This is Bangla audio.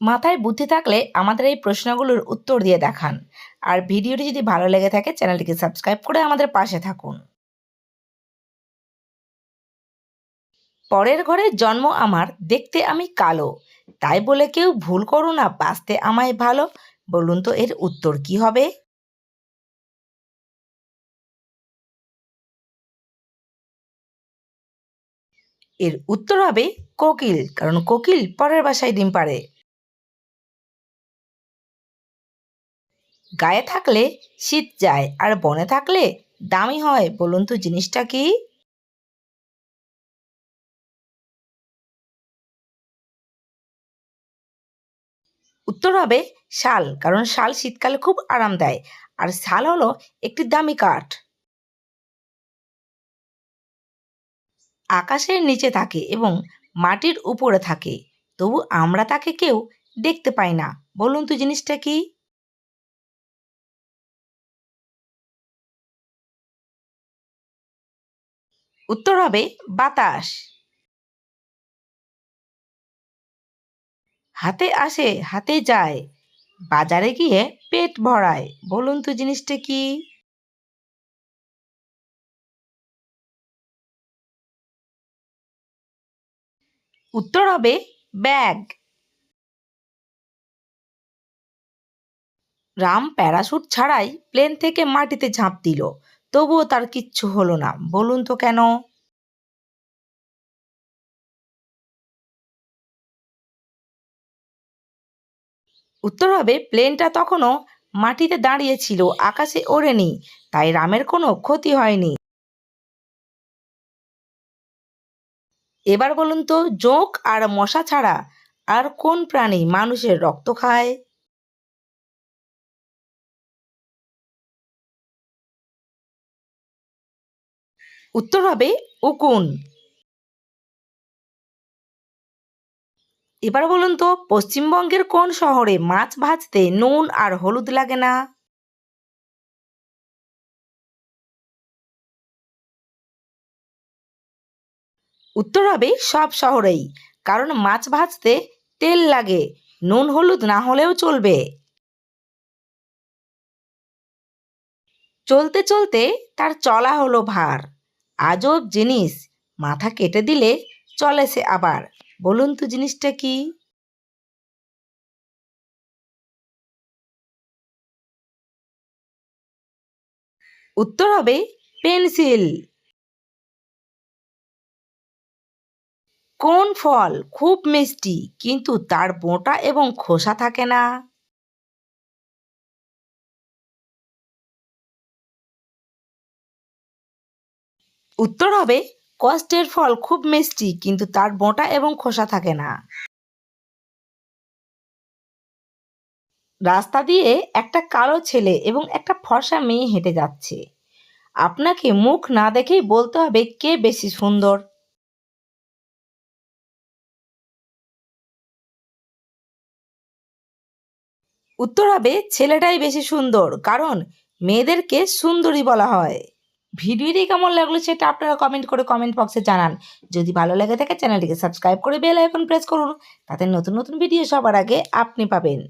মাথায় বুদ্ধি থাকলে আমাদের এই প্রশ্নগুলোর উত্তর দিয়ে দেখান। আর ভিডিওটি যদি ভালো লেগে থাকে, চ্যানেলটিকে সাবস্ক্রাইব করে আমাদের পাশে থাকুন। পরের ঘরে জন্ম আমার, দেখতে আমি কালো। তাই বলে কেউ ভুল করো না, বাঁচতে আমায় ভালো। বলুন তো এর উত্তর কি হবে? এর উত্তর হবে কোকিল, কারণ কোকিল পরের বাসায় ডিম পাড়ে। গায়ে থাকলে শীত যায় আর বনে থাকলে দামি হয়, বলুন তো জিনিসটা কি? উত্তর হবে শাল, কারণ শাল শীতকালে খুব আরাম দেয়। আর শাল হলো একটি দামি কাঠ। আকাশের নিচে থাকে এবং মাটির উপরে থাকে, তবু আমরা তাকে কেউ দেখতে পাই না, বলুন তো জিনিসটা কি? উত্তর হবে বাতাস। হাতে আসে, হাতে যায়। বাজারে গিয়ে পেট ভরায়। বলুন তো জিনিসটা কি? উত্তর হবে ব্যাগ। রাম প্যারাশুট ছাড়াই প্লেন থেকে মাটিতে ঝাঁপ দিল। তবুও তার কিচ্ছু হলো না। বলুন তো কেন? উত্তর হবে, প্লেনটা তখনও মাটিতে দাঁড়িয়েছিল, আকাশে ওড়েনি, তাই রামের কোনো ক্ষতি হয়নি। এবার বলুন তো, জোঁক আর মশা ছাড়া আর কোন প্রাণী মানুষের রক্ত খায়? উত্তর হবে উকুন। এবার বলুন তো, পশ্চিমবঙ্গের কোন শহরে মাছ ভাজতে নুন আর হলুদ লাগে না? উত্তর হবে সব শহরেই, কারণ মাছ ভাজতে তেল লাগে, নুন হলুদ না হলেও চলবে। চলতে চলতে তার চলা হলো ভার। আজব জিনিস। মাথা কেটে দিলে চলে সে আবার। বলুন তো জিনিসটা কি? উত্তর হবে পেন্সিল। কোন ফল খুব মিষ্টি, কিন্তু তার বোঁটা এবং খোসা থাকে না? উত্তর হবে, কষ্টের ফল খুব মিষ্টি, কিন্তু তার বোঁটা এবং খোসা থাকে না। রাস্তা দিয়ে একটা কালো ছেলে এবং একটা ফর্সা মেয়ে হেঁটে যাচ্ছে। আপনাকে মুখ না দেখেই বলতে হবে কে বেশি সুন্দর। উত্তর হবে, ছেলেটাই বেশি সুন্দর, কারণ মেয়েদেরকে সুন্দরী বলা হয়। ভিডিওটি কেমন লাগল সেটা আপনারা কমেন্ট করে কমেন্ট বক্সে জানান। যদি ভালো লেগে থাকে চ্যানেলটিকে সাবস্ক্রাইব করে বেল আইকন প্রেস করুন। তাতে নতুন নতুন ভিডিও সবার আগে আপনি পাবেন।